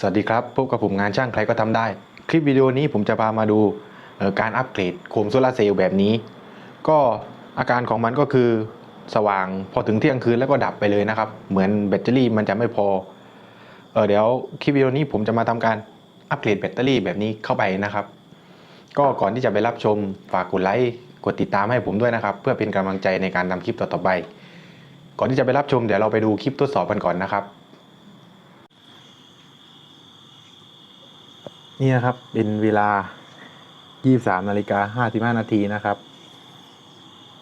สวัสดีครับพบกับผมงานช่างใครก็ทำได้ คลิปวิดีโอนี้ผมจะพามาดูการอัปเกรดโคมโซลาร์เซลล์แบบนี้ ก็อาการของมันก็คือสว่างพอถึงเที่ยงคืนแล้วก็ดับไปเลยนะครับ เหมือนแบตเตอรี่มันจะไม่พอเออเดี๋ยวคลิปวิดีโอนี้ผมจะมาทำการอัปเกรดแบตเตอรี่แบบนี้เข้าไปนะครับ ก็ก่อนที่จะไปรับชมฝากกดไลค์กดติดตามให้ผมด้วยนะครับ เพื่อเป็นกำลังใจในการทำคลิปต่อๆไป ก่อนที่จะไปรับชมเดี๋ยวเราไปดูคลิปทดสอบกันก่อนนะครับ นี่นะครับ เป็นเวลา 23นาฬิกา55นาทีนะครับ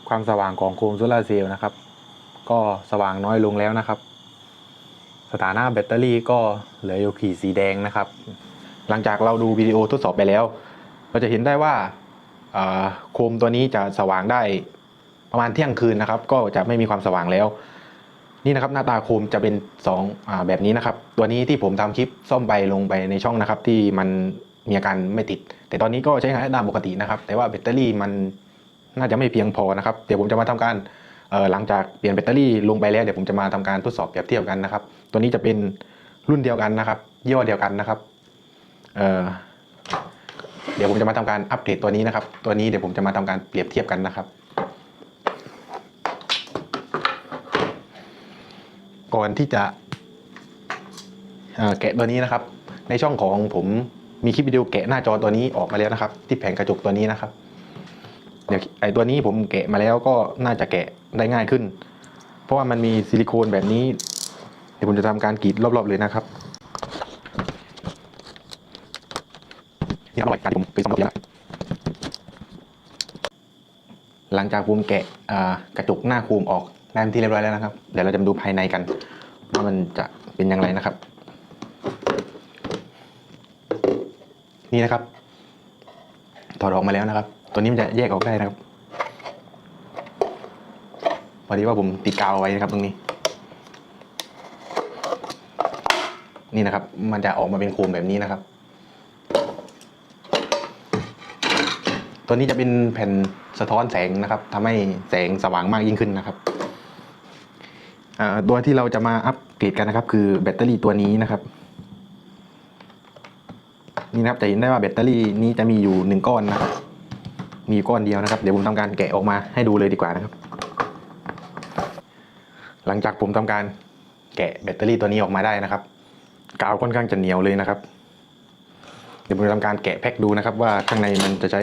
ความสว่างของโคมโซลาร์เซลล์นะครับ ก็สว่างน้อยลงแล้วนะครับ สถานะแบตเตอรี่ก็เหลืออยู่ขีดสีแดงนะครับ หลังจากเราดูวิดีโอทดสอบไปแล้ว เราจะเห็นได้ว่าโคมตัวนี้จะสว่างได้ประมาณเที่ยงคืนนะครับ ก็จะไม่มีความสว่างแล้ว นี่นะครับหน้าตาโคมจะเป็น2อาแบบนี้นะครับ ตัวนี้ที่ผมทำคลิปซ่อมไปลงไปในช่องนะครับ ที่มันมีอาการไม่ติด แต่ตอนนี้ก็ใช้งานได้ตามปกตินะครับ แต่ว่าแบตเตอรี่มันน่าจะไม่เพียงพอนะครับ เดี๋ยวผมจะมาทำการหลังจากเปลี่ยนแบตเตอรี่ลงไปแล้วเดี๋ยวผมจะมาทำการทดสอบเปรียบเทียบกันนะครับ ตัวนี้จะเป็นรุ่นเดียวกันนะครับยี่ห้อเดียวกันนะครับเเดี๋ยวผมจะมาทำการอัปเดตัวนี้นะครับ ตัวนี้เดี๋ยวผมจะมาทำการเปรียบเทียบกันนะครับ ก่อนที่จะแกะตัวนี้นะครับ ในช่องของผมมีคลิปวิดีโอแกะหน้าจอตัวนี้ออกมาแล้วนะครับ ที่แผงกระจกตัวนี้นะครับ เดี๋ยวไอตัวนี้ผมแกะมาแล้วก็น่าจะแกะได้ง่ายขึ้น เพราะว่ามันมีซิลิโคนแบบนี้ เดี๋ยวผมจะทำการกรีดรอบๆเลยนะครับนี่ครับรายการผมไปสองรอบแล้วหลังจากผมแกะกระจกหน้าโคมออก ได้เป็นที่เรียบร้อยแล้วนะครับ เดี๋ยวเราจะมาดูภายในกันว่ามันจะเป็นอย่างไรนะครับ นี่นะครับ ถอดออกมาแล้วนะครับ ตัวนี้มันจะแยกออกได้นะครับ พอดีว่าผมติดกาวไว้นะครับ ตรงนี้ นี่นะครับ มันจะออกมาเป็นโคมแบบนี้นะครับ ตัวนี้จะเป็นแผ่นสะท้อนแสงนะครับทำให้แสงสว่างมากยิ่งขึ้นนะครับ ตัวที่เราจะมาอัปเกรดกันนะครับ คือแบตเตอรี่ตัวนี้นะครับ นี่นะครับจะเห็นได้ว่าแบตเตอรี่นี้จะมีอยู่หนึ่งก้อนนะครับมีก้อนเดียวนะครับ เดี๋ยวผมทำการแกะออกมาให้ดูเลยดีกว่านะครับ หลังจากผมทำการแกะแบตเตอรี่ตัวนี้ออกมาได้นะครับกาวค่อนข้างจะเหนียวเลยนะครับ เดี๋ยวผมจะทำการแกะแพ็คดูนะครับ ว่าข้างในมันจะใช้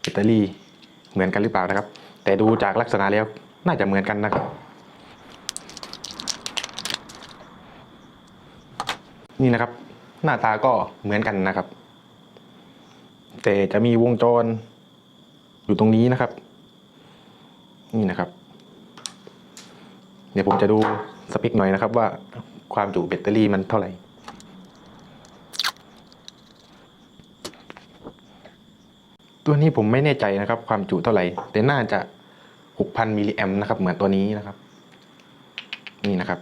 แบตเตอรี่เหมือนกันหรือเปล่านะครับ แต่ดูจากลักษณะแล้วน่าจะเหมือนกันนะครับ นี่นะครับ หน้าตาก็เหมือนกันนะครับ แต่จะมีวงจรอยู่ตรงนี้นะครับ นี่นะครับ เดี๋ยวผมจะดูสเปคหน่อยนะครับว่าความจุแบตเตอรี่มันเท่าไหร่ตัวนี้ผมไม่แน่ใจนะครับความจุเท่าไหร่ แต่น่าจะ 6,000 มิลลิแอมนะครับ เหมือนตัวนี้นะครับ นี่นะครับ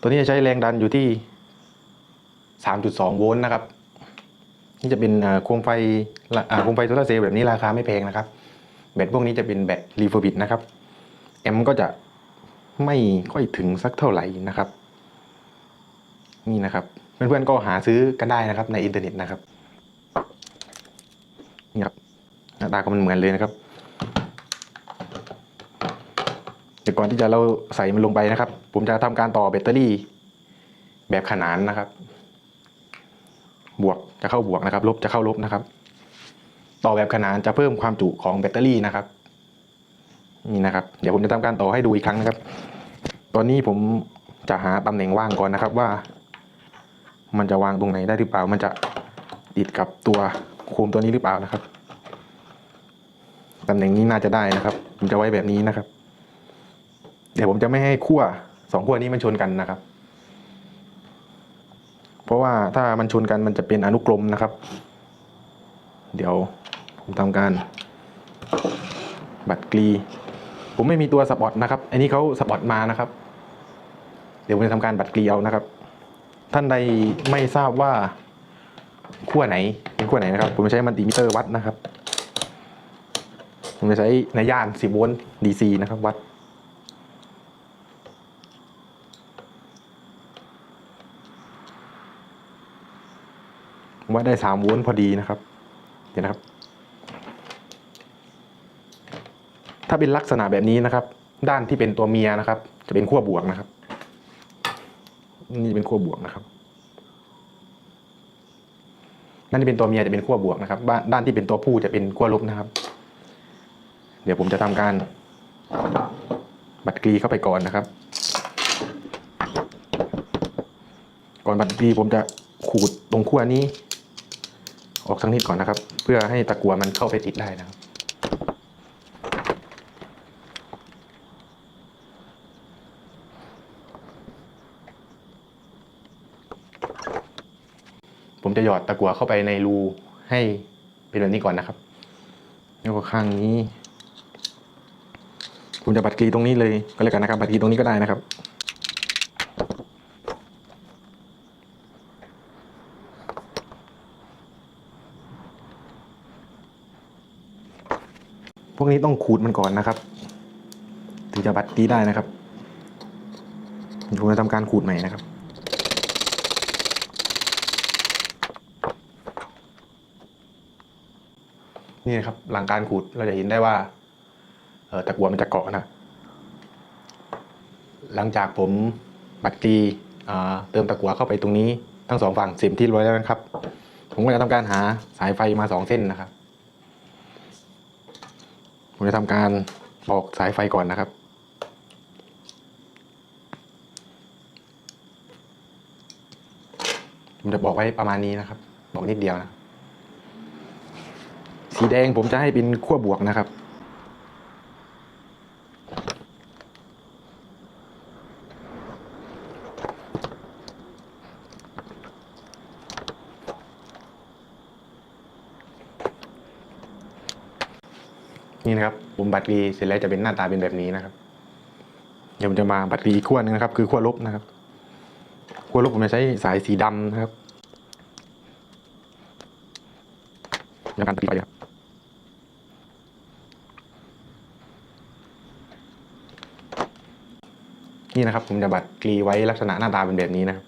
ตัวนี้จะใช้แรงดันอยู่ที่ 3.2 โวลต์นะครับนี่จะเป็นเอ่อโคมไฟละอ่าโคมไฟโซลาร์เซลล์แบบนี้ราคาไม่แพงนะครับ แบตพวกนี้จะเป็นแบตรีเฟอร์บิดนะครับแอมป์ก็จะไม่ค่อยถึงสักเท่าไหร่นะครับ นี่นะครับ เพื่อนๆก็หาซื้อกันได้นะครับในอินเทอร์เน็ตนะครับนี่ครับหน้าตาก็มันเหมือนเลยนะครับเดี๋ยวก่อนที่จะเราใส่มันลงไปนะครับ ผมจะทำการต่อแบตเตอรี่แบบขนานนะครับ บวกจะเข้าบวกนะครับ ลบจะเข้าลบนะครับ ต่อแบบขนานจะเพิ่มความจุของแบตเตอรี่นะครับ นี่นะครับ เดี๋ยวผมจะทำการต่อให้ดูอีกครั้งนะครับ ตอนนี้ผมจะหาตำแหน่งว่างก่อนนะครับว่า มันจะวางตรงไหนได้หรือเปล่า มันจะติดกับตัวโคมตัวนี้หรือเปล่านะครับตำแหน่งนี้น่าจะได้นะครับ ผมจะไว้แบบนี้นะครับ เดี๋ยวผมจะไม่ให้ขั้วสองขั้วนี้มันชนกันนะครับ เพราะว่าถ้ามันชนกันมันจะเป็นอนุกรมนะครับ เดี๋ยวผมทำการ บัตรกรีผมไม่มีตัวสปอตนะครับ อันนี้เขาสปอตมานะครับ เดี๋ยวผมจะทำการบัตรกรีเอานะครับ ท่านใดไม่ทราบว่าขั้วไหนเป็นขั้วไหนนะครับ ผมใช้มัลติมิเตอร์วัดนะครับ ผมจะใช้ในย่าน10โวลต์ DC นะครับวัด น ผม ว่าได้สามโวลต์พอดีนะครับ เดี๋ยวนะครับ ถ้าเป็นลักษณะแบบนี้นะครับ ด้านที่เป็นตัวเมียนะครับ จะเป็นขั้วบวกนะครับ นี่จะเป็นขั้วบวกนะครับด้านที่เป็นตัวเมียจะเป็นขั้วบวกนะครับ ด้านที่เป็นตัวผู้จะเป็นขั้วลบนะครับ เดี๋ยวผมจะทำการบัดกรีเข้าไปก่อนนะครับ ก่อนบัดกรีผมจะขูดตรงขั้วนี้ ออกสักนิดก่อนนะครับ เพื่อให้ตะกัวมันเข้าไปติดได้นะครับผมจะหยอดตะกัวเข้าไปในรูให้เป็นแบบนี้ก่อนนะครับ แล้วก็ข้างนี้ ผมจะบัดกรีตรงนี้เลยก็แล้วกันนะครับ บัดกรีตรงนี้ก็ได้นะครับ นี้ต้องขูดมันก่อนนะครับ ถึงจะบัดกรีได้นะครับผมจะทำการขูดใหม่นะครับนี่นะครับหลังการขูดเราจะเห็นได้ว่าเออตะกัวมันจะเกาะนะ หลังจากผมบัดกรีอ่าเติมตะกัวเข้าไปตรงนี้ทั้งสองฝั่งเสียมที่ร้อยแล้วนะครับ ผมก็จะทำการหาสายไฟมาสองเส้นนะครับ ผมจะทำการปอกสายไฟก่อนนะครับ ผมจะบอกไว้ประมาณนี้นะครับ บอกนิดเดียวนะ สีแดงผมจะให้เป็นขั้วบวกนะครับ นี่นะครับผมบัตรดีเสร็จแล้วจะเป็นหน้าตาเป็นแบบนี้นะครับเดี๋ยวผมจะมาบัตรดีอีกขั้วหนึงนะครับ คือขั้วลบนะครับขั้วลบผมจะใช้สายสีดำนะครับในการตัดไฟครับนี่นะครับ ผมจะบัตรกรีไว้ลักษณะหน้าตาเป็นแบบนี้นะครับ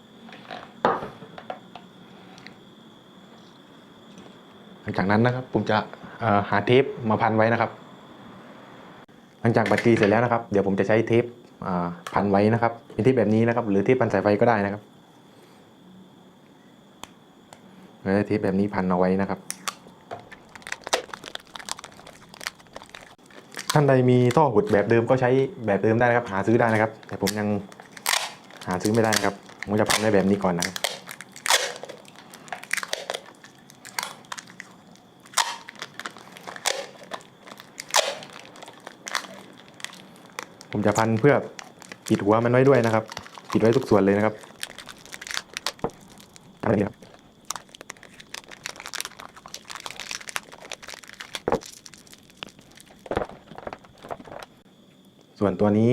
หลังจากนั้นนะครับ ผมจะเอ่อหาเทปมาพันไว้นะครับ หลังจากบัตรกรีเสร็จแล้วนะครับ เดี๋ยวผมจะใช้เทปพันไว้นะครับเป็นเทปแบบนี้นะครับ หรือเทปพันสายไฟก็ได้นะครับเราได้เทปแบบนี้พันเอาไว้นะครับ ท่านใดมีท่อหุดแบบเดิมก็ใช้แบบเดิมได้นะครับ หาซื้อได้นะครับ แต่ผมยังหาซื้อไม่ได้นะครับผมจะพันไว้แบบนี้ก่อนนะครับ ผมจะพันเพื่อปิดหัวมันไว้ด้วยนะครับ ปิดไว้ทุกส่วนเลยนะครับทำแบบนี้ครับส่วนตัวนี้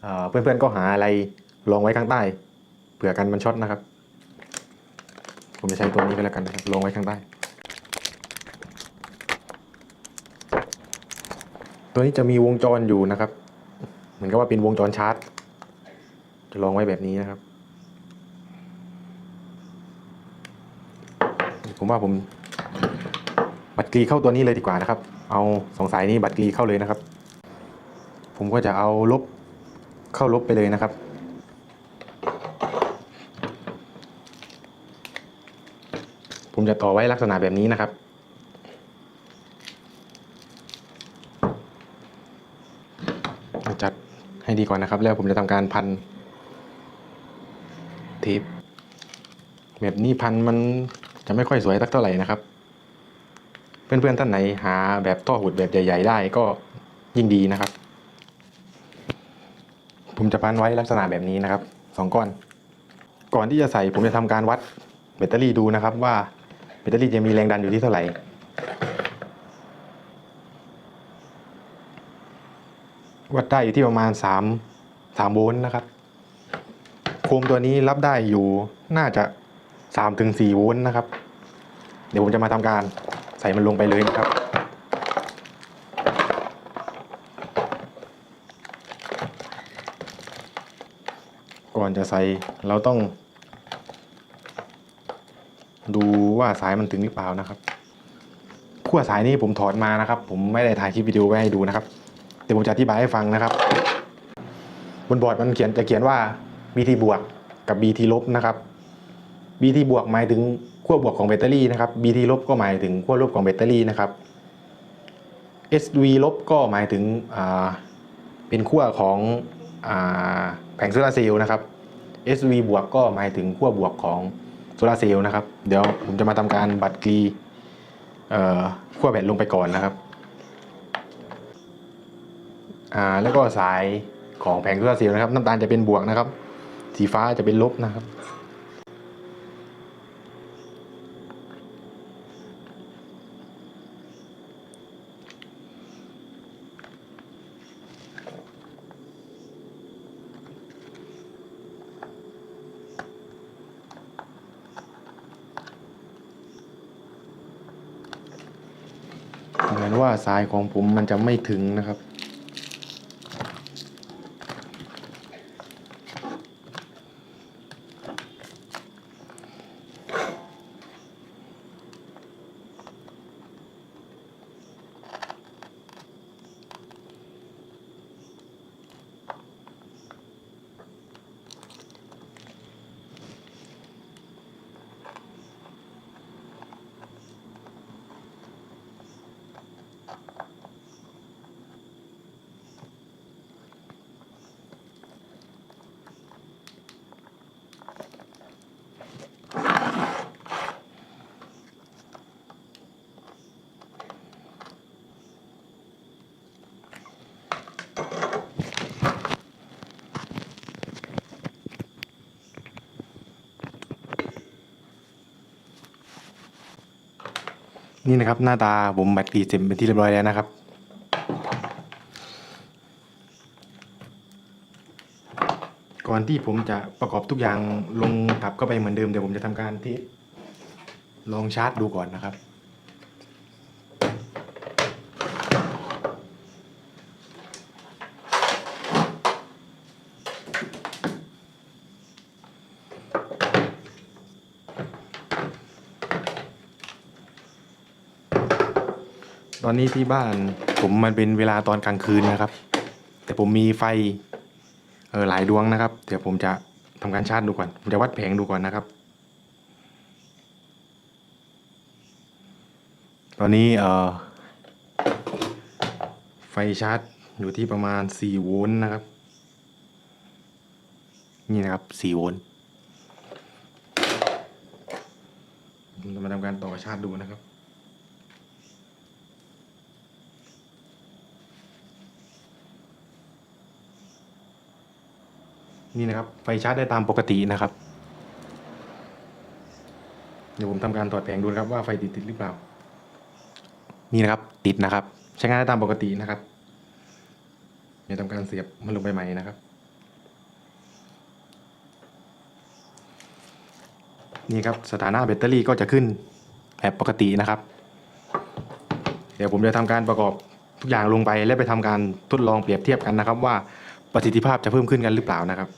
เอ่อเพื่อนๆก็หาอะไรลองไว้ข้างใต้เผื่อกันมันช็อตนะครับ ผมจะใช้ตัวนี้ก็แล้วกันนะครับลองไว้ข้างใต้ ตัวนี้จะมีวงจรอยู่นะครับ เหมือนกับว่าเป็นวงจรชาร์จ จะลองไว้แบบนี้นะครับ ผมว่าผมบัตรกรีเข้าตัวนี้เลยดีกว่านะครับ เอาสองสายนี้บัตรกรีเข้าเลยนะครับ ผมก็จะเอาลบเข้าลบไปเลยนะครับผมจะต่อไว้ลักษณะแบบนี้นะครับ จัด ให้ดีก่อนนะครับ แล้วผมจะทำการพันเทปแบบนี้พันมันจะไม่ค่อยสวยสักเท่าไหร่นะครับ เพื่อนๆท่านไหนหาแบบท่อหุดแบบใหญ่ ๆ ได้ก็ยิ่งดีนะครับ ผมจะพันไว้ลักษณะแบบนี้นะครับสองก้อน ก่อนที่จะใส่ผมจะทำการวัดแบตเตอรี่ดูนะครับว่าแบตเตอรี่จะมีแรงดันอยู่ที่เท่าไหร่ วัดได้อยู่ที่ประมาณ3 3โวลต์นะครับ โคมตัวนี้รับได้อยู่น่าจะ3ถึง4โวลต์นะครับ เดี๋ยวผมจะมาทำการใส่มันลงไปเลยนะครับก่อนจะใส่เราต้อง ดูว่าสายมันถึงหรือเปล่านะครับขั้วสายนี้ผมถอดมานะครับ ผมไม่ได้ถ่ายคลิปวิดีโอไว้ให้ดูนะครับ เดี๋ยวผมจะอธิบายให้ฟังนะครับ บนบอร์ดมันเขียนจะเขียนว่า BT บวกกับ BT ลบนะครับ BT บวกหมายถึงขั้วบวกของแบตเตอรี่นะครับ BT ลบก็หมายถึงขั้วลบของแบตเตอรี่นะครับ SV ลบก็หมายถึงเป็นขั้วของอแผงโซลาร์เซลล์นะครับ SV บวกก็หมายถึงขั้วบวกของโซลาร์เซลล์นะครับ เดี๋ยวผมจะมาทำการบัดกรีขั้วแบตลงไปก่อนนะครับ อ่าแล้วก็สายของแผงโซลาร์เซลล์นะครับ น้ำตาลจะเป็นบวกนะครับ สีฟ้าจะเป็นลบนะครับ เหมือนว่าสายของผมมันจะไม่ถึงนะครับ นี่นะครับหน้าตาผมบัดกรีเสร็จเป็นที่เรียบร้อยแล้วนะครับ ก่อนที่ผมจะประกอบทุกอย่างลงกลับเข้าไปเหมือนเดิมเดี๋ยวผมจะทำการที่ลองชาร์จดูก่อนนะครับ ตอนนี้ที่บ้านผมมันเป็นเวลาตอนกลางคืนนะครับ แต่ผมมีไฟเออหลายดวงนะครับ เดี๋ยวผมจะทำการชาร์จดูก่อน ผมจะวัดแผงดูก่อนนะครับ ตอนนี้เออไฟชาร์จอยู่ที่ประมาณ 4 โวลต์นะครับ นี่นะครับ 4 โวลต์ผมจะมาทำการต่อชาร์จดูนะครับ นี่นะครับ ไฟชาร์จได้ตามปกตินะครับ เดี๋ยวผมทำการถอดแผงดูนะครับว่าไฟติดติดหรือเปล่า นี่นะครับ ติดนะครับ ใช้งานได้ตามปกตินะครับ เดี๋ยวทำการเสียบมันลงไปใหม่นะครับ นี่ครับสถานะแบตเตอรี่ก็จะขึ้นแบบปกตินะครับ เดี๋ยวผมจะทำการประกอบทุกอย่างลงไปและไปทำการทดลองเปรียบเทียบกันนะครับว่าประสิทธิภาพจะเพิ่มขึ้นกันหรือเปล่านะครับ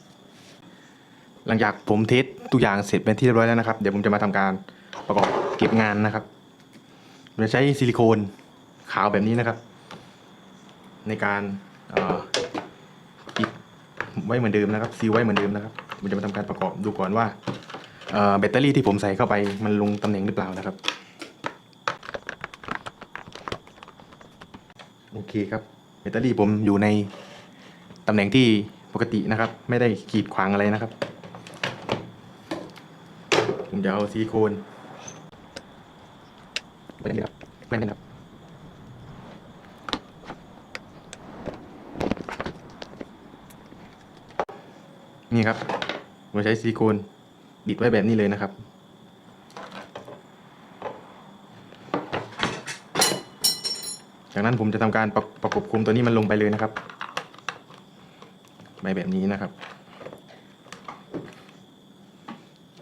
หลังจากผมเทสทุกอย่างเสร็จเป็นที่เรียบร้อยแล้วนะครับ เดี๋ยวผมจะมาทำการประกอบเก็บงานนะครับผมจะใช้ซิลิโคนขาวแบบนี้นะครับ ในการปิดไว้เหมือนเดิมนะครับซีไว้เหมือนเดิมนะครับผมจะมาทำการประกอบดูก่อนว่าแบตเตอรี่ที่ผมใส่เข้าไปมันลงตำแหน่งหรือเปล่านะครับโอเคครับแบตเตอรี่ผมอยู่ในตำแหน่งที่ปกตินะครับ ไม่ได้ขีดขวางอะไรนะครับ ผมจะเอาซิลิโคนแว่นนี่ครับแว่นนี่ครับนี่ครับผมใช้ซิลิโคนบิดไว้แบบนี้เลยนะครับจากนั้นผมจะทำการประประกบคุมตัวนี้มันลงไปเลยนะครับไปแบบนี้นะครับ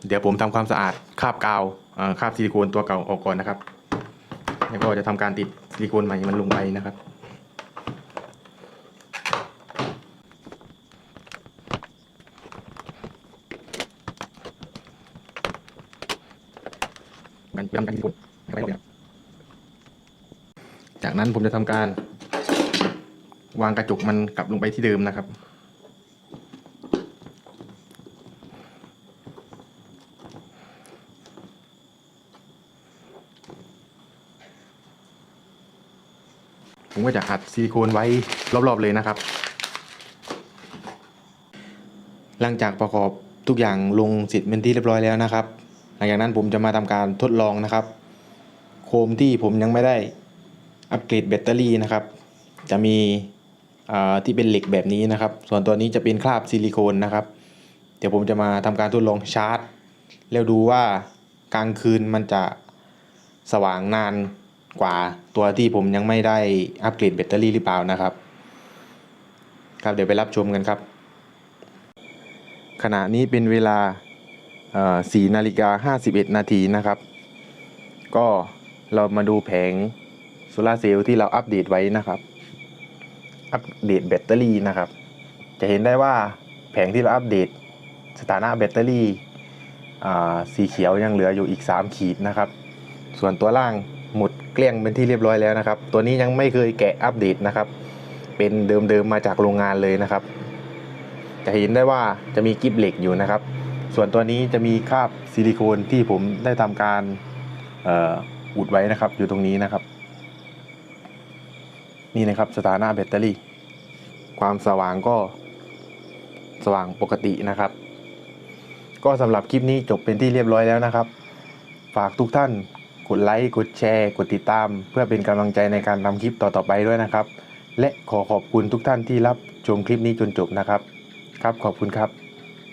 เดี๋ยวผมทำความสะอาดคาบกาวคาบซิลิโคนตัวเก่าออกก่อนนะครับ แล้วก็จะทำการติดซิลิโคนใหม่มันลงไปนะครับกันย้ำกันที่คนไม่ต้องจากนั้นผมจะทำการ วางกระจกมันกลับลงไปที่เดิมนะครับ ก็จะอัดซิลิโคนไว้รอบๆเลยนะครับ หลังจากประกอบทุกอย่างลงเสร็จเป็นที่เรียบร้อยแล้วนะครับ หลังจากนั้นผมจะมาทำการทดลองนะครับ โคมที่ผมยังไม่ได้อัปเกรดแบตเตอรี่นะครับ จะมีที่เป็นเหล็กแบบนี้นะครับ ส่วนตัวนี้จะเป็นคราบซิลิโคนนะครับ เดี๋ยวผมจะมาทำการทดลองชาร์จ แล้วดูว่ากลางคืนมันจะสว่างนาน กว่าตัวที่ผมยังไม่ได้อัปเกรดแบตเตอรี่หรือเปล่านะครับ ครับเดี๋ยวไปรับชมกันครับ ขณะนี้เป็นเวลาเอ่อ4นาฬิกา51 นาทีนะครับ ก็เรามาดูแผงโซลาเซลล์ที่เราอัปเดตไว้นะครับ อัปเดตแบตเตอรี่นะครับ จะเห็นได้ว่าแผงที่เราอัปเดตสถานะแบตเตอรี่สีเขียวยังเหลืออยู่อีก 3 ขีดนะครับ ส่วนตัวล่างหมด เกลี้ยงเป็นที่เรียบร้อยแล้วนะครับ ตัวนี้ยังไม่เคยแกะอัปเดตนะครับ เป็นเดิมๆมาจากโรงงานเลยนะครับ จะเห็นได้ว่าจะมีกิฟเหล็กอยู่นะครับ ส่วนตัวนี้จะมีคราบซิลิโคนที่ผมได้ทำการเอออุดไว้นะครับ อยู่ตรงนี้นะครับ นี่นะครับสถานะแบตเตอรี่ ความสว่างก็สว่างปกตินะครับ ก็สำหรับคลิปนี้จบเป็นที่เรียบร้อยแล้วนะครับ ฝากทุกท่าน กดไลค์ กดแชร์ กดติดตาม เพื่อเป็นกำลังใจในการทำคลิปต่อๆไปด้วยนะครับ และขอขอบคุณทุกท่านที่รับชมคลิปนี้จนจบนะครับ ครับขอบคุณครับ